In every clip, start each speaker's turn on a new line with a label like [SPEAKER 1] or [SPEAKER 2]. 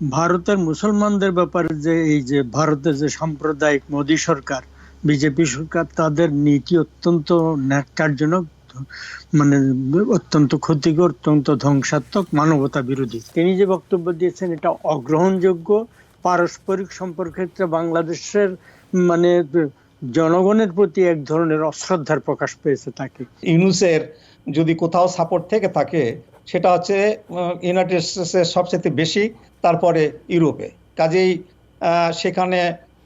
[SPEAKER 1] ভারতের মুসলমানদের ব্যাপারে যে এই যে ভারতের যে সাম্প্রদায়িক মোদী সরকার, বিজেপি সরকার, তাদের নীতি অত্যন্ত ন্যাক্কারজনক মানে অত্যন্ত ক্ষতিকর, অত্যন্ত ধ্বংসাত্মক মানবতা বিরোধী। তিনি যে বক্তব্য দিয়েছেন, এটা অগ্রহণযোগ্য পারস্পরিক সম্পর্কের ক্ষেত্রে বাংলাদেশের মানে জনগণের প্রতি এক ধরনের অশ্রদ্ধার প্রকাশ পেয়েছে তাকে।
[SPEAKER 2] ইউনুসের যদি কোথাও সাপোর্ট থেকে থাকে সেটা হচ্ছে ইউনাইটেড স্টেটসের সবচেয়ে বেশি, তারপরে ইউরোপে। কাজেই সেখানে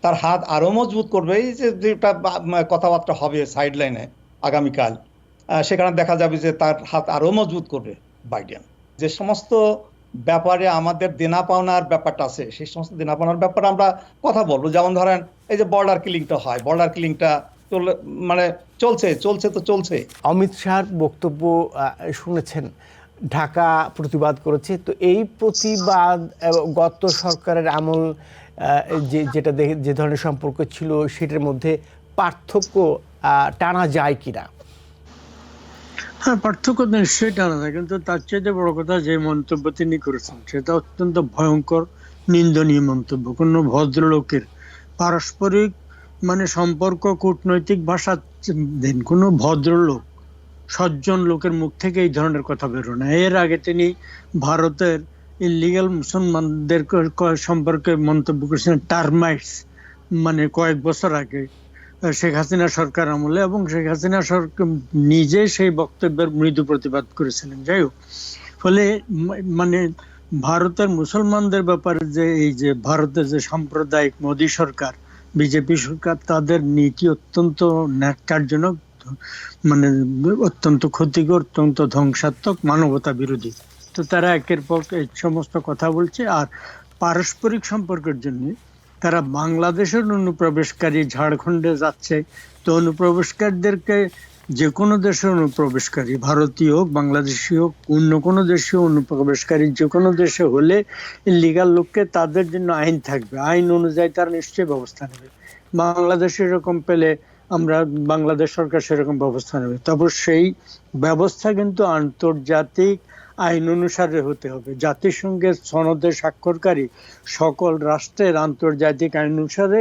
[SPEAKER 2] তার হাত আরও মজবুত করবে। এই যে যেটা কথাবার্তা হবে সাইড লাইনে আগামীকাল সেখানে দেখা যাবে যে তার হাত আরও মজবুত করবে বাইডেন যে সমস্ত ব্যাপারে আমাদের দেনা পাওনার ব্যাপারটা আছে, সেই সমস্ত দেনা পাওনার ব্যাপারে আমরা কথা বলব। যেমন ধরেন, এই যে বর্ডার কিলিংটা হয় বর্ডার কিলিংটা মানে চলছে চলছে তো চলছে।
[SPEAKER 3] অমিত শাহর বক্তব্য শুনেছেন। ঢাকা প্রতিবাদ করেছে। তো এই প্রতিবাদ গত সরকারের আমল যে, যেটা দেখে, যে ধরনের সম্পর্ক ছিল, সেটার মধ্যে পার্থক্য টানা যায় কিনা?
[SPEAKER 1] হ্যাঁ পার্থক্য নিশ্চয়ই টানা যায়, কিন্তু তার চাইতে বড় কথা যে মন্তব্য তিনি করেছেন, সেটা অত্যন্ত ভয়ঙ্কর, নিন্দনীয় মন্তব্য। কোনো ভদ্রলোকের পারস্পরিক মানে সম্পর্ক, কূটনৈতিক ভাষা দেন, কোনো ভদ্রলোক সজ্জন লোকের মুখ থেকে এই ধরনের কথা বেরো না। এর আগে তিনি ভারতের ইলিগাল মুসলমানদের সম্পর্কে মন্তব্য করেছেন টার্মাইটস মানে কয়েক বছর আগে শেখ হাসিনা সরকার আমলে এবং শেখ হাসিনা সরকার নিজে সেই বক্তব্যের মৃদু প্রতিবাদ করেছিলেন। যাই হোক, ফলে মানে ভারতের মুসলমানদের ব্যাপারে যে এই যে ভারতের যে সাম্প্রদায়িক মোদী সরকার, বিজেপি সরকার, তাদের নীতি অত্যন্ত ন্যাক্কারজনক। মানে অত্যন্ত ক্ষতিকর, অত্যন্ত ধ্বংসাত্মক মানবতা বিরোধী। তো তারা একের পর এই সমস্ত কথা বলছে আর পারস্পরিক সম্পর্কের জন্য তারা বাংলাদেশের অনুপ্রবেশকারী ঝাড়খণ্ডে যাচ্ছে। তো অনুপ্রবেশকারীদেরকে যে কোনো দেশের অনুপ্রবেশকারী, ভারতীয় হোক, বাংলাদেশি হোক, অন্য কোনো দেশীয় অনুপ্রবেশকারী, যে কোনো দেশে হলে লিগাল লোককে তাদের জন্য আইন থাকবে। আইন অনুযায়ী তারা নিশ্চয়ই ব্যবস্থা নেবে। বাংলাদেশে এরকম পেলে আমরা বাংলাদেশ সরকার সেরকম ব্যবস্থা নেবে। তবে সেই ব্যবস্থা কিন্তু আন্তর্জাতিক আইন অনুসারে হতে হবে। জাতিসংঘের সনদে স্বাক্ষরকারী সকল রাষ্ট্রের আন্তর্জাতিক আইন অনুসারে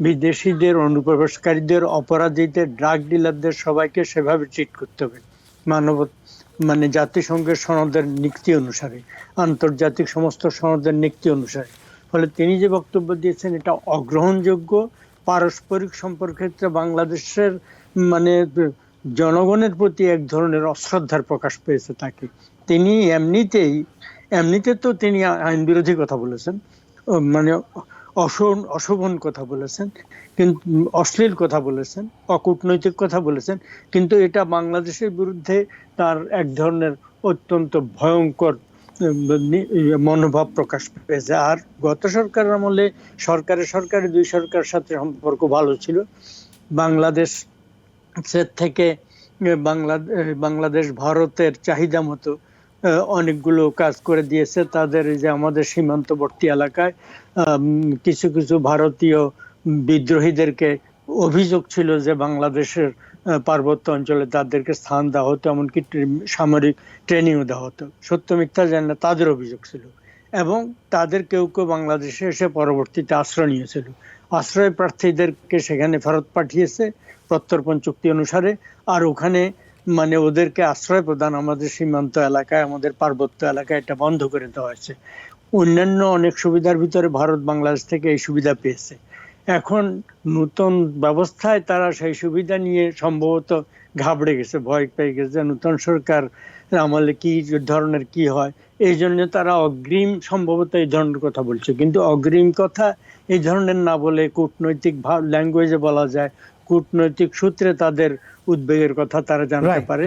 [SPEAKER 1] বিদেশিদের, অনুপ্রবেশকারীদের, অপরাধীদের ড্রাগ ডিলারদের সবাইকে সেভাবে ট্রিট করতে হবে। মানব মানে জাতিসংঘের সনদের নীতি অনুসারে, আন্তর্জাতিক সমস্ত সনদের নীতি অনুসারে। ফলে তিনি যে বক্তব্য দিয়েছেন, এটা অগ্রহণযোগ্য পারস্পরিক সম্পর্কের ক্ষেত্রে বাংলাদেশের মানে জনগণের প্রতি এক ধরনের অশ্রদ্ধার প্রকাশ পেয়েছে তাকে। তিনি এমনিতেই, এমনিতে তো তিনি আইন বিরোধী কথা বলেছেন মানে অশোভন অশোভন কথা বলেছেন কিন্তু অশ্লীল কথা বলেছেন, অকূটনৈতিক কথা বলেছেন, কিন্তু এটা বাংলাদেশের বিরুদ্ধে তার এক ধরনের অত্যন্ত ভয়ঙ্কর মনোভাব প্রকাশ পেয়েছে। আর গত সরকার আমলে সরকারের সরকারি, দুই সরকারের সাথে সম্পর্ক ভালো ছিল। বাংলাদেশ থেকে বাংলা বাংলাদেশ ভারতের চাহিদা মতো অনেকগুলো কাজ করে দিয়েছে। তাদের যে আমাদের সীমান্তবর্তী এলাকায় কিছু কিছু ভারতীয় বিদ্রোহীদেরকে অভিযোগ ছিল যে বাংলাদেশের পার্বত্য অঞ্চলে তাদেরকে স্থান দেওয়া হতো, এমনকি সামরিক ট্রেনিংও দেওয়া হতো। সত্য মিথ্যা জানে না তাদের অভিযোগ ছিল এবং তাদের কেউ কেউ বাংলাদেশে এসে পরবর্তীতে আশ্রয় নিয়েছিল। আশ্রয় প্রার্থীদেরকে সেখানে ফেরত পাঠিয়েছে প্রত্যর্পণ চুক্তি অনুসারে। আর ওখানে মানে ওদেরকে আশ্রয় প্রদান আমাদের সীমান্ত এলাকায়, আমাদের পার্বত্য এলাকায় এটা বন্ধ করে দেওয়া হয়েছে। অন্যান্য অনেক সুবিধার ভিতরে ভারত বাংলাদেশ থেকে এই সুবিধা পেয়েছে। এখন নতুন ব্যবস্থায় তারা সেই সুবিধা নিয়ে সম্ভবত ঘাবড়ে গেছে ভয় পেয়ে গেছে নতুন সরকার আমলে কি ধরনের কি হয়। এই জন্য তারা অগ্রিম সম্ভবত এই ধরনের কথা বলছে। কিন্তু অগ্রিম কথা এই ধরনের না বলে কূটনৈতিক ল্যাঙ্গুয়েজে বলা যায় কূটনৈতিক সূত্রে তাদের উদ্বেগের কথা তারা জানতে পারে.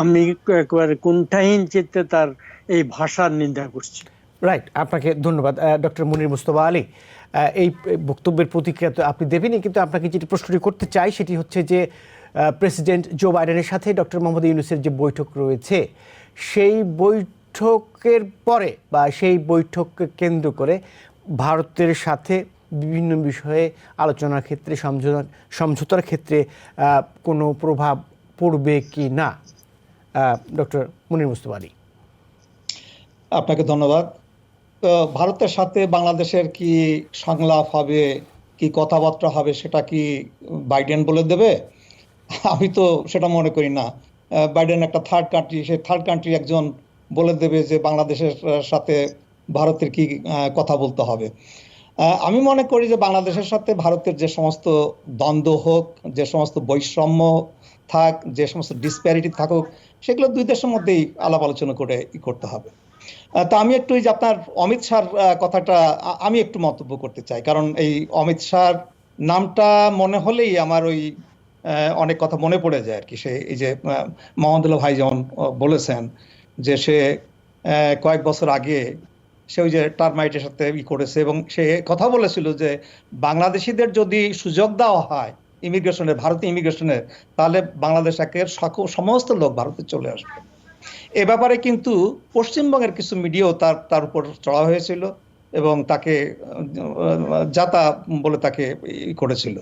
[SPEAKER 1] আমি একেবারে কুণ্ঠাহীন চিত্তে তার এই ভাষার নিন্দা করছি।
[SPEAKER 3] রাইট আপনাকে ধন্যবাদ ডক্টর মুনির মুস্তফা আলী। এই বক্তব্যের প্রতিক্রিয়া তো আপনি দেবেনই, কিন্তু আপনাকে যেটি প্রশ্নটি করতে চাই সেটি হচ্ছে যে প্রেসিডেন্ট জো বাইডেনের সাথে ডক্টর মোহাম্মদ ইউনুসের যে বৈঠক রয়েছে, সেই বৈঠকের পরে বা সেই বৈঠককে কেন্দ্র করে ভারতের সাথে বিভিন্ন বিষয়ে আলোচনার ক্ষেত্রে সমঝোতা সমঝোতার ক্ষেত্রে কোনো প্রভাব পড়বে কি না? ডক্টর মুনির মুস্তফা আলী।
[SPEAKER 2] আপনাকে ধন্যবাদ। ভারতের সাথে বাংলাদেশের কি সংলাপ হবে, কি কথাবার্তা হবে সেটা কি বাইডেন বলে দেবে? আমি তো সেটা মনে করি না। বাইডেন একটা থার্ড কান্ট্রি সে থার্ড কান্ট্রি একজন বলে দেবে যে বাংলাদেশের সাথে ভারতের কি কথা বলতে হবে। আমি মনে করি যে বাংলাদেশের সাথে ভারতের যে সমস্ত দ্বন্দ্ব হোক, যে সমস্ত বৈষম্য থাক, যে সমস্ত ডিসপ্যারিটি থাকুক, সেগুলো দুই দেশের মধ্যেই আলাপ আলোচনা করে ই করতে হবে। তা আমি একটু এই যে আপনার অমিত শাহর কথাটা আমি একটু মন্তব্য করতে চাই। কারণ এই অমিত শাহর নামটা মনে হলেই আমার ওই অনেক কথা মনে পড়ে যায় আর কি সে এই যে মোহাম্মদুল্লাহ ভাই যেমন বলেছেন যে সে কয়েক বছর আগে সে ওই যে টার্মাইটের সাথে ই করেছে এবং সে কথা বলেছিল যে বাংলাদেশিদের যদি সুযোগ দেওয়া হয় ইমিগ্রেশনের, ভারতীয় ইমিগ্রেশনের, তাহলে বাংলাদেশ একের সমস্ত লোক ভারতে চলে আসবে। এ ব্যাপারে কিন্তু পশ্চিমবঙ্গের কিছু মিডিয়াও তার তার উপর চড়া হয়েছিল এবং তাকে, যাতা বলে তাকে করেছিল।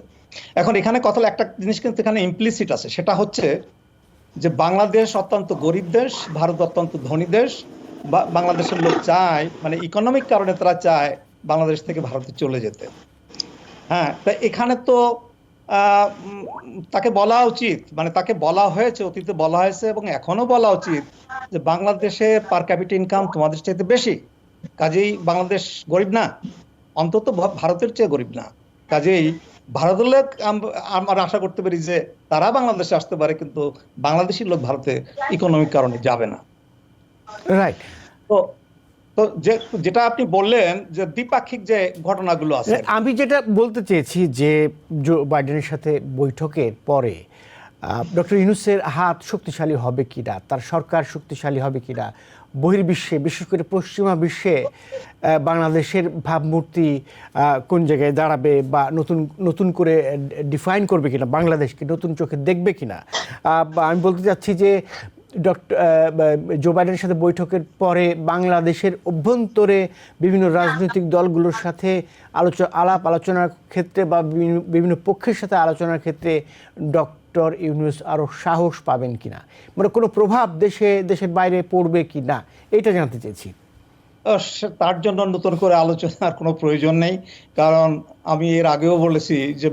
[SPEAKER 2] এখন এখানে কথা একটা জিনিস কিন্তু এখানে ইমপ্লিসিট আছে, সেটা হচ্ছে যে বাংলাদেশ অত্যন্ত গরিব দেশ, ভারত অত্যন্ত ধনী দেশ বাংলাদেশের লোক চায় মানে ইকোনমিক কারণে তারা চায় বাংলাদেশ থেকে ভারতে চলে যেতে। হ্যাঁ তা এখানে তো তাকে বলা উচিত। মানে তাকে বলা হয়েছে অতীতে বলা হয়েছে এবং এখনও বলা উচিত যে বাংলাদেশে পার ক্যাপিটা ইনকাম তোমাদের চাইতে বেশি। কাজেই বাংলাদেশ গরিব না অন্তত ভারতের চেয়ে গরিব না। কাজেই ভারতের লোক আম- আমরা আশা করতে পারি যে তারা বাংলাদেশে আসতে পারে কিন্তু বাংলাদেশি লোক ভারতে ইকোনমিক কারণে যাবে না।
[SPEAKER 3] রাইট
[SPEAKER 2] তো তো যেটা আপনি বললেন যে দ্বিপাক্ষিক যে ঘটনাগুলো আছে।
[SPEAKER 3] আমি যেটা বলতে চেয়েছি যে জো বাইডেনের সাথে বৈঠকের পরে ডক্টর ইউনুসের হাত শক্তিশালী হবে কিনা, তার সরকার শক্তিশালী হবে কিনা, বহির্বিশ্বে, বিশেষ করে পশ্চিমা বিশ্বে বাংলাদেশের ভাবমূর্তি কোন জায়গায় দাঁড়াবে বা নতুন নতুন করে ডিফাইন করবে কিনা, বাংলাদেশকে নতুন চোখে দেখবে কিনা আমি বলতে চাচ্ছি যে ডক্টর জো বাইডেনের সাথে বৈঠকের পরে বাংলাদেশের অভ্যন্তরে বিভিন্ন রাজনৈতিক দলগুলোর সাথে আলোচনা আলাপ আলোচনার ক্ষেত্রে বা বিভিন্ন পক্ষের সাথে আলোচনার ক্ষেত্রে ডক্টর ইউনুস আরও সাহস পাবেন কি না মানে কোনো প্রভাব দেশে, দেশের বাইরে পড়বে কি না এটা জানতে চেয়েছি।
[SPEAKER 2] তার জন্য নতুন করে আলোচনার কোনো প্রয়োজন নেই। কারণ আমি এর আগেও বলেছি যে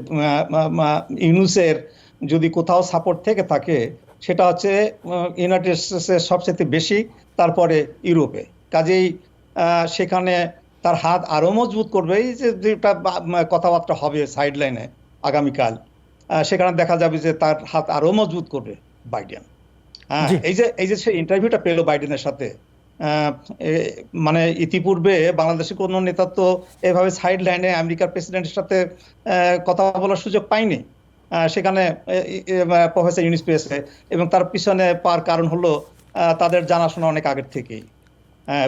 [SPEAKER 2] ইউনুসের যদি কোথাও সাপোর্ট থেকে থাকে সেটা হচ্ছে ইউনাইটেড স্টেটসের সবচেয়ে বেশি তারপরে ইউরোপে। কাজেই সেখানে তার হাত আরও মজবুত করবে। এই যে যেটা কথাবার্তা হবে সাইড লাইনে আগামীকাল সেখানে দেখা যাবে যে তার হাত আরও মজবুত করবে বাইডেন হ্যাঁ এই যে এই যে সে ইন্টারভিউটা পেল বাইডেনের সাথে আহ, মানে ইতিপূর্বে বাংলাদেশের কোনো নেতা তো এভাবে সাইড লাইনে আমেরিকার প্রেসিডেন্টের সাথে আহ, কথা বলার সুযোগ পায়নি। সেখানে প্রফেসর ইউনিস পেয়েছে। এবং তার পিছনে পাওয়ার কারণ হলো তাদের জানাশোনা অনেক আগের থেকেই।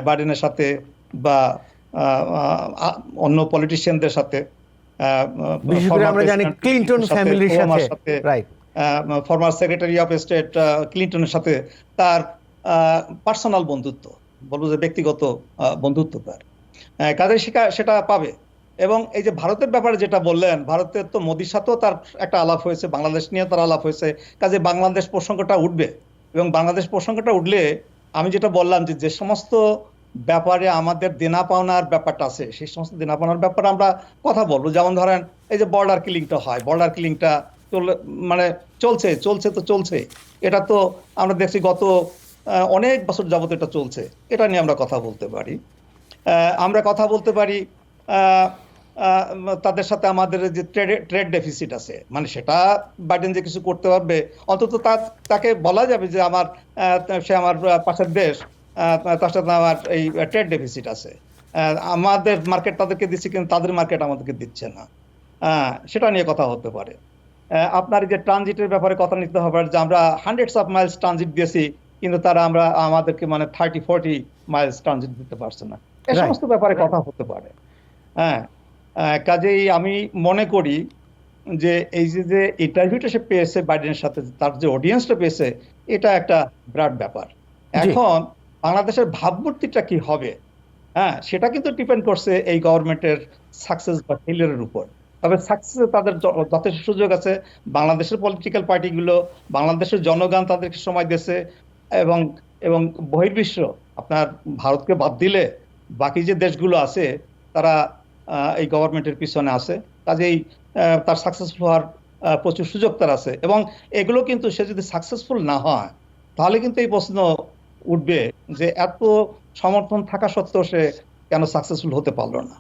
[SPEAKER 2] বাইডেনের সাথে বা অন্য পলিটিশিয়ানদের সাথে আহ,
[SPEAKER 3] বিশেষ করে
[SPEAKER 2] former
[SPEAKER 3] আমরা জানি
[SPEAKER 2] president
[SPEAKER 3] ক্লিন্টন ফ্যামিলির সাথে right
[SPEAKER 2] former secretary of state ক্লিন্টনের সাথে তার পার্সোনাল বন্ধুত্ব বলব যে ব্যক্তিগত বন্ধুত্ব তার। কাজে সেটা সেটা পাবে। এবং এই যে ভারতের ব্যাপারে যেটা বললেন, ভারতের তো মোদির সাথেও তার একটা আলাপ হয়েছে, বাংলাদেশ নিয়ে তার আলাপ হয়েছে, কাজে বাংলাদেশ প্রসঙ্গটা উঠবে। এবং বাংলাদেশ প্রসঙ্গটা উঠলে আমি যেটা বললাম যে যে সমস্ত ব্যাপারে আমাদের দেনা পাওনার ব্যাপারটা আছে, সেই সমস্ত দেনা পাওনার ব্যাপারে আমরা কথা বলব। যেমন ধরেন, এই যে বর্ডার কিলিংটা হয় বর্ডার কিলিংটা মানে চলছে চলছে তো চলছে। এটা তো আমরা দেখছি গত অনেক বছর যাবত এটা চলছে। এটা নিয়ে আমরা কথা বলতে পারি। আমরা কথা বলতে পারি তাদের সাথে আমাদের যে ট্রেড ট্রেড ডেফিসিট আছে মানে সেটা বাইডেন যে কিছু করতে পারবে অন্তত তাকে বলা যাবে যে আমার সে আমার পাশের দেশ তার সাথে আমার এই ট্রেড ডেফিসিট আছে। আমাদের মার্কেট তাদেরকে দিচ্ছে কিন্তু তাদের মার্কেট আমাদেরকে দিচ্ছে না। সেটা নিয়ে কথা হতে পারে। আপনার যে ট্রানজিটের ব্যাপারে কথা নিতে হবে যে আমরা হান্ড্রেডস অফ মাইলস ট্রানজিট দিয়েছি কিন্তু তারা আমরা আমাদেরকে মানে থার্টি ফোর্টি মাইলস ট্রানজিট দিতে পারছে না।
[SPEAKER 3] Right.
[SPEAKER 2] সমস্ত ব্যাপারে কথা হতে পারে। হ্যাঁ। কাজেই আমি মনে করি যে এই যে যে ইন্টারভিউটা সে পেয়েছে বাইডেনের সাথে তার যে অডিয়েন্সটা পেয়েছে এটা একটা বিরাট ব্যাপার। এখন বাংলাদেশের ভাবমূর্তিটা কি হবে? হ্যাঁ সেটা কিন্তু ডিপেন্ড করছে এই গভর্নমেন্টের সাকসেস বা ফেলিয়ারের উপর। তবে সাকসেসে তাদের যথেষ্ট সুযোগ আছে। বাংলাদেশের পলিটিক্যাল পার্টিগুলো বাংলাদেশের জনগণ তাদেরকে সময় দিয়েছে এবং এবং বহির্বিশ্ব আপনার ভারতকে বাদ দিলে বাকি যে দেশগুলো আছে তারা এই গভর্নমেন্টের পিছনে আছে। কাজেই তার সাকসেসফুল হওয়ার প্রচুর সুযোগ তার আছে। এবং এগুলো কিন্তু সে যদি সাকসেসফুল না হয়, তাহলে কিন্তু এই প্রশ্ন উঠবে যে এত সমর্থন থাকা সত্ত্বেও সে কেন সাকসেসফুল হতে পারল না।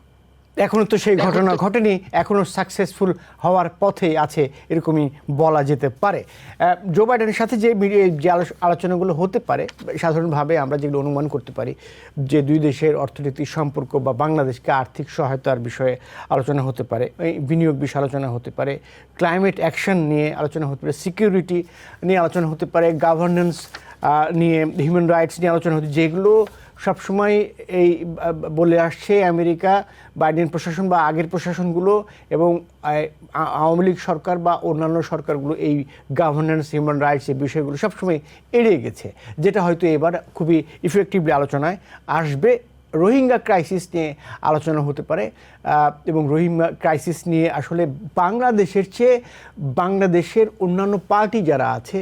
[SPEAKER 3] এখনও তো সেই ঘটনা ঘটেনি এখনও সাকসেসফুল হওয়ার পথে আছে এরকমই বলা যেতে পারে। জো বাইডেনের সাথে যে যে আলো- আলোচনাগুলো হতে পারে সাধারণভাবে আমরা যেগুলো অনুমান করতে পারি যে দুই দেশের অর্থনৈতিক সম্পর্ক বা বাংলাদেশকে আর্থিক সহায়তার বিষয়ে আলোচনা হতে পারে এই বিনিয়োগ বিষয়ে আলোচনা হতে পারে ক্লাইমেট অ্যাকশন নিয়ে আলোচনা হতে পারে সিকিউরিটি নিয়ে আলোচনা হতে পারে গভর্নেন্স নিয়ে হিউম্যান রাইটস নিয়ে আলোচনা হতে যেগুলো সবসময় এই বলে আসছে আমেরিকা, বাইডেন প্রশাসন বা আগের প্রশাসনগুলো এবং আওয়ামী লীগ সরকার বা অন্যান্য সরকারগুলো এই গভর্নেন্স হিউম্যান রাইটস এই বিষয়গুলো সবসময় এড়িয়ে গেছে, যেটা হয়তো এবার খুবই ইফেক্টিভলি আলোচনায় আসবে। রোহিঙ্গা ক্রাইসিস নিয়ে আলোচনা হতে পারে এবং রোহিঙ্গা ক্রাইসিস নিয়ে আসলে বাংলাদেশের চেয়ে বাংলাদেশের অন্যান্য পার্টি যারা আছে,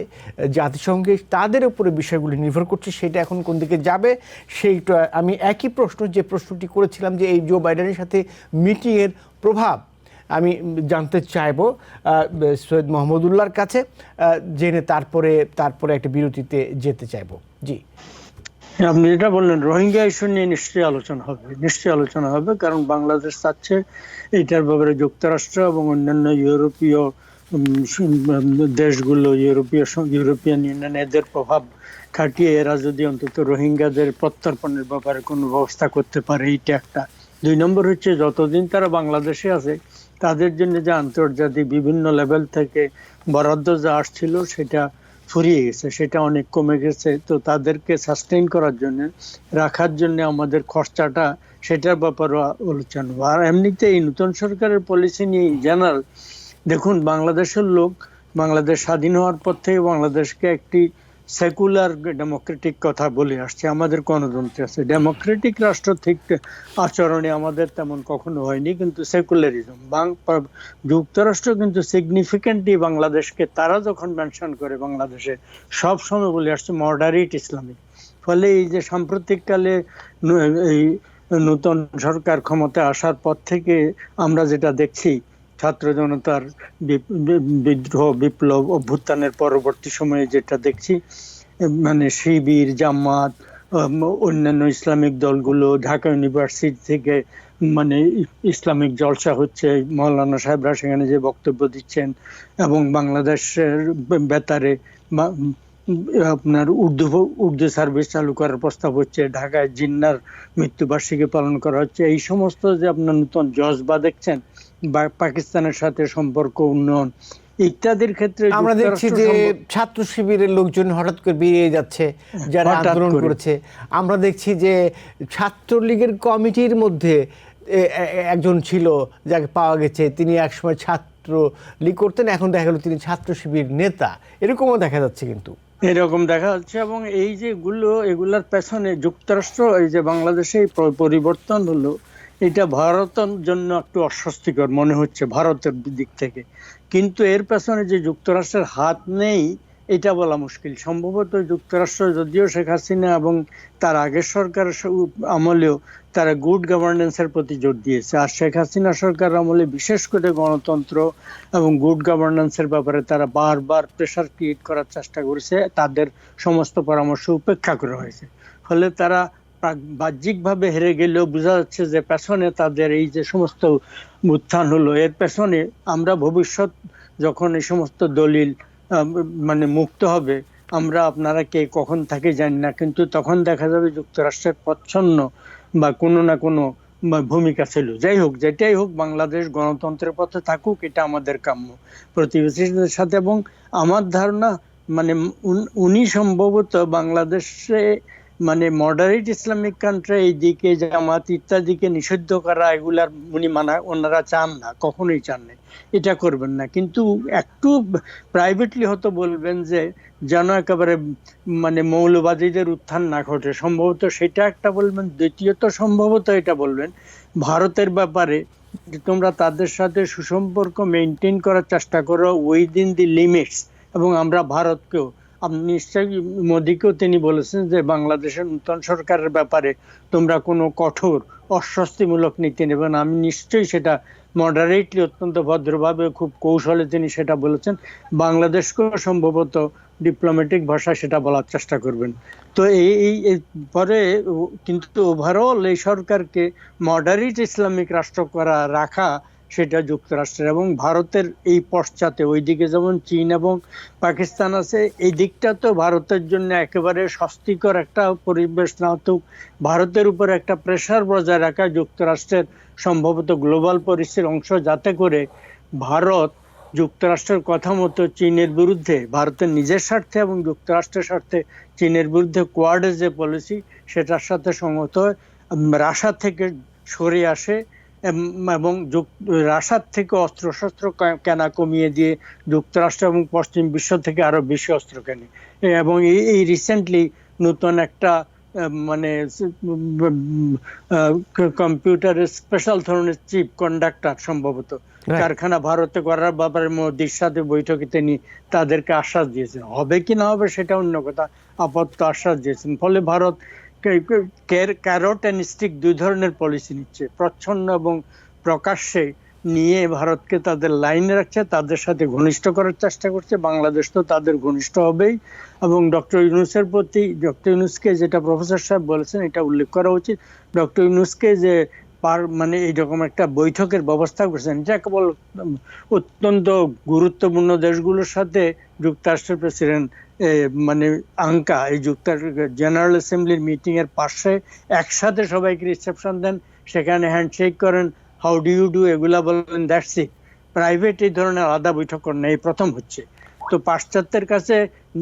[SPEAKER 3] জাতিসংঘে তাদের উপরে বিষয়গুলি নির্ভর করছে, সেটা এখন কোন দিকে যাবে, সেইটা আমি একই প্রশ্ন যে প্রশ্নটি করেছিলাম যে এই জো বাইডেনের সাথে মিটিংয়ের প্রভাব, আমি জানতে চাইব সৈয়দ মোহাম্মদুল্লাহর কাছে জেনে তারপরে তারপরে একটা বিরতিতে যেতে চাইব। জি।
[SPEAKER 1] আপনি যেটা বললেন, রোহিঙ্গা ইস্যু নিয়ে নিশ্চয়ই আলোচনা হবে। নিশ্চয়ই আলোচনা হবে, কারণ বাংলাদেশ চাচ্ছে এটার ব্যাপারে যুক্তরাষ্ট্র এবং অন্যান্য ইউরোপীয় দেশগুলো, ইউরোপীয় ইউরোপিয়ান ইউনিয়ন, এদের প্রভাব খাটিয়ে এরা যদি অন্তত রোহিঙ্গাদের প্রত্যর্পণের ব্যাপারে কোনো ব্যবস্থা করতে পারে, এইটা একটা। দুই নম্বর হচ্ছে, যতদিন তারা বাংলাদেশে আছে, তাদের জন্য যে আন্তর্জাতিক বিভিন্ন লেভেল থেকে বরাদ্দ যা আসছিল, সেটা ফুরিয়ে গেছে, সেটা অনেক কমে গেছে তো তাদেরকে সাস্টেইন করার জন্য, রাখার জন্য আমাদের খরচাটা সেটার ব্যাপারে আলোচনা। আর এমনিতে এই নতুন সরকারের পলিসি নিয়ে জেনারেল দেখুন, বাংলাদেশের লোক, বাংলাদেশ স্বাধীন হওয়ার পর থেকে বাংলাদেশকে একটি সেকুলার ডেমোক্রেটিক কথা বলে আসছে, আমাদের গণতন্ত্র আছে। ডেমোক্রেটিক রাষ্ট্র ঠিক আচরণে আমাদের তেমন কখনো হয়নি, কিন্তু সেকুলারিজম যুক্তরাষ্ট্র কিন্তু সিগনিফিকেন্টলি বাংলাদেশকে, তারা যখন মেনশন করে বাংলাদেশে, সব সময় বলে আসছে মডারেট ইসলামিক ফলে এই যে সাম্প্রতিককালে এই নতুন সরকার ক্ষমতায় আসার পর থেকে আমরা যেটা দেখছি ছাত্র জনতার বিদ্রোহ, বিপ্লব, অভ্যুত্থানের পরবর্তী সময়ে যেটা দেখছি মানে শিবির, জামাত অন্যান্য ইসলামিক দলগুলো, ঢাকা ইউনিভার্সিটি থেকে মানে ইসলামিক জলসা হচ্ছে, মৌলানা সাহেবরা সেখানে যে বক্তব্য দিচ্ছেন, এবং বাংলাদেশের বেতারে আপনার উর্দু উর্দু সার্ভিস চালু করার প্রস্তাব হচ্ছে, ঢাকায় জিন্নার মৃত্যুবার্ষিকী পালন করা হচ্ছে, এই সমস্ত যে আপনার নতুন জজবা দেখছেন বা পাকিস্তানের সাথে সম্পর্ক উন্নয়ন ইত্যাদির ক্ষেত্রে
[SPEAKER 3] আমরা দেখছি যে ছাত্র শিবিরের লোকজন হঠাৎ করে বেরিয়ে যাচ্ছে যারা আন্দোলন করেছে। আমরা দেখছি যে ছাত্রলীগের কমিটির মধ্যে একজন ছিল যাকে পাওয়া গেছে তিনি একসময় ছাত্র লীগ করতেন এখন দেখা গেল তিনি ছাত্র শিবির নেতা। এরকমও দেখা যাচ্ছে কিন্তু।
[SPEAKER 1] এরকম দেখা যাচ্ছে এবং এই যে গুলো এগুলার পেছনে যুক্তরাষ্ট্র এই যে বাংলাদেশে পরিবর্তন হলো এটা ভারতের জন্য একটু অস্বস্তিকর মনে হচ্ছে ভারতের দিক থেকে। কিন্তু এর পেছনে যে যুক্তরাষ্ট্রের হাত নেই, এটা বলা মুশকিল। সম্ভবত যুক্তরাষ্ট্র যদিও শেখ হাসিনা এবং তার আগের সরকার আমলেও তারা গুড গভর্নেন্সের প্রতি জোর দিয়েছে। আর শেখ হাসিনা সরকার আমলে বিশেষ করে গণতন্ত্র এবং গুড গভর্নেন্সের ব্যাপারে তারা বারবার প্রেশার ক্রিয়েট করার চেষ্টা করেছে। তাদের সমস্ত পরামর্শ উপেক্ষা করা হয়েছে। ফলে তারা বাহ্যিকভাবে হেরে গেলেও বোঝা যাচ্ছে যে পেছনে তাদের এই যে সমস্ত উত্থান হলো, এর পেছনে আমরা ভবিষ্যৎ যখন এই সমস্ত দলিল মানে মুক্ত হবে, আমরা আপনারা কে কখন থাকে জানি না, কিন্তু তখন দেখা যাবে যুক্তরাষ্ট্রের প্রচ্ছন্ন বা কোনো না কোনো ভূমিকা ছিল। যাই হোক, যেটাই হোক, বাংলাদেশ গণতন্ত্রের পথে থাকুক, এটা আমাদের কাম্য। প্রতিবেশীদের সাথে এবং আমার ধারণা মানে উন- উনি সম্ভবত বাংলাদেশে মানে মডারেট ইসলামিক কান্ট্রি এইদিকে জামাত ইত্যাদিকে নিষিদ্ধ করা, এগুলার উনি মানা, ওনারা চান না, কখনোই চান না এটা করবেন না। কিন্তু একটু প্রাইভেটলি হয়তো বলবেন যে, যেন একেবারে মানে মৌলবাদীদের উত্থান না ঘটে। সম্ভবত সেটা একটা বলবেন, দ্বিতীয়ত সম্ভবত এটা বলবেন, ভারতের ব্যাপারে তোমরা তাদের সাথে সুসম্পর্ক মেনটেন করার চেষ্টা করো উইদিন দি লিমিটস এবং আমরা ভারতকেও আপনি নিশ্চয়ই মোদীকেও তিনি বলেছেন যে বাংলাদেশের নূতন সরকারের ব্যাপারে তোমরা কোনো কঠোর, অস্বস্তিমূলক নীতি নেবে না। আমি নিশ্চয়ই সেটা মডারেটলি অত্যন্ত ভদ্রভাবে, খুব কৌশলে তিনি সেটা বলেছেন। বাংলাদেশকেও সম্ভবত ডিপ্লোম্যাটিক ভাষায় সেটা বলার চেষ্টা করবেন। তো এই পরে কিন্তু ওভারঅল এই সরকারকে মডারেট ইসলামিক রাষ্ট্র করা, রাখা সেটা যুক্তরাষ্ট্রের এবং ভারতের এই পশ্চাতে। ওইদিকে যেমন চীন এবং পাকিস্তান আছে, এই দিকটা তো ভারতের জন্য একেবারে স্বস্তিকর একটা পরিবেশ, না হতো ভারতের উপর একটা প্রেশার বজায় রাখা যুক্তরাষ্ট্রের সম্ভবত গ্লোবাল পরিস্থিতির অংশ। যাতে করে ভারত যুক্তরাষ্ট্রের কথা মতো চীনের বিরুদ্ধে, ভারতের নিজের স্বার্থে এবং যুক্তরাষ্ট্রের স্বার্থে চীনের বিরুদ্ধে কোয়াডের যে পলিসি সেটার সাথে সংগত রাশিয়া থেকে সরে আসে এবং রাশিয়ার থেকে অস্ত্রশস্ত্র কে- কেনা কমিয়ে দিয়ে যুক্তরাষ্ট্র এবং পশ্চিম বিশ্ব থেকে আরও বেশি অস্ত্র কেনে। এবং এই- এই রিসেন্টলি নতুন একটা মানে কম্পিউটারের স্পেশাল ধরনের চিপ কন্ডাক্টর সম্ভবত। কারখানা ভারতে করার ব্যাপারে মোদির সাথে বৈঠকে তিনি তাদেরকে আশ্বাস দিয়েছেন। হবে কি না হবে সেটা অন্য কথা। আপাতত আশ্বাস দিয়েছেন। ফলে ভারত ক্যারট অ্যান্ড স্টিক দুই ধরনের পলিসি নিচ্ছে। প্রচ্ছন্ন এবং প্রকাশ্যে নিয়ে ভারতকে তাদের লাইনে রাখছে, তাদের সাথে ঘনিষ্ঠ করার চেষ্টা করছে। বাংলাদেশ তো তাদের ঘনিষ্ঠ হবেই। এবং ডক্টর ইউনুসের প্রতি, ডক্টর ইউনুসকে যেটা প্রফেসর সাহেব বলেছেন, এটা উল্লেখ করা উচিত। ডক্টর ইউনুসকে যে পার মানে এইরকম একটা বৈঠকের ব্যবস্থা করেছেন। যা কেবল অত্যন্ত গুরুত্বপূর্ণ দেশগুলোর সাথে যুক্তরাষ্ট্রের প্রেসিডেন্ট মানে আঙ্কা, এই যুক্তরাষ্ট্র জেনারেল অ্যাসেম্বলির মিটিং এর পাশে একসাথে সবাইকে রিসেপশন দেন। সেখানে হ্যান্ডশেক করেন হাউ ডু ইউ ডু এগুলা বলেন দ্যাটস ইট প্রাইভেট এই ধরনের আলাদা বৈঠক করেন এই প্রথম হচ্ছে। তো পাশ্চাত্যের কাছে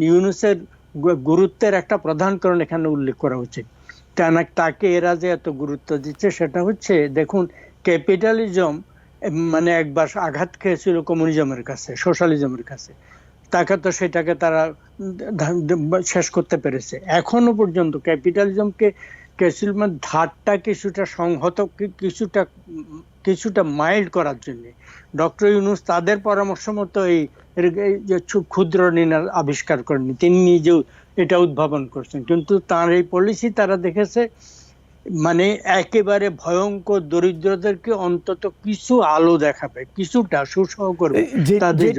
[SPEAKER 1] ইউনুসের গুরুত্বের একটা প্রধান কারণ এখানে উল্লেখ করা উচিত কেন তাকে এরা যে এত গুরুত্ব দিচ্ছে সেটা হচ্ছে, দেখুন ক্যাপিটালিজম মানে একবার আঘাত খেয়েছিল কমিউনিজমের কাছে সোশ্যালিজমের কাছে। তাকে তো সেটাকে তারা শেষ করতে পেরেছে। এখনও পর্যন্ত ক্যাপিটালিজমকে ক্যাপিটালিজমের ধারটা কিছুটা সংহত কিছুটা কিছুটা মাইল্ড করার জন্য। ডক্টর ইউনুস তাদের পরামর্শ মতো এই যে ক্ষুদ্র ঋণ আবিষ্কার করেননি। তিনি নিজেও এটা উদ্ভাবন করছেন। কিন্তু তার এই পলিসি তারা দেখেছে মানে একেবারে ভয়ঙ্কর দরিদ্রদেরকে অন্তত কিছু আলো দেখাবে কিছুটা সুসহ করবে। তাদের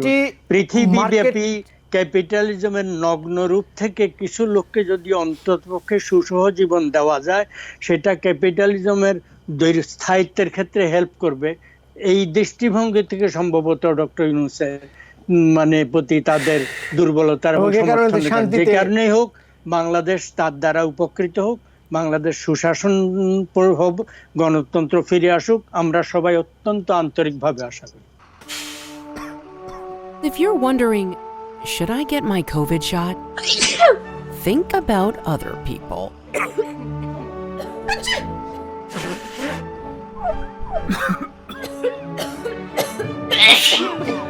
[SPEAKER 1] পৃথিবীব্যাপী ক্যাপিটালিজমের নগ্ন রূপ থেকে কিছু লোককে যদি অন্ততপক্ষে সুসহ জীবন দেওয়া যায় সেটা ক্যাপিটালিজমের স্থায়িত্বের ক্ষেত্রে হেল্প করবে। এই দৃষ্টিভঙ্গি থেকে সম্ভবত ডক্টর ইউনুসের মানে প্রতি তাদের দুর্বলতার
[SPEAKER 3] কারণে
[SPEAKER 1] যে কারণেই হোক বাংলাদেশ তার দ্বারা উপকৃত হোক বাংলাদেশ সুশাসন হোক গণতন্ত্র ফিরে আসুক আমরা সবাই অত্যন্ত আন্তরিকভাবে আশা করি
[SPEAKER 4] If you're wondering, should I get my COVID shot? Think about other people.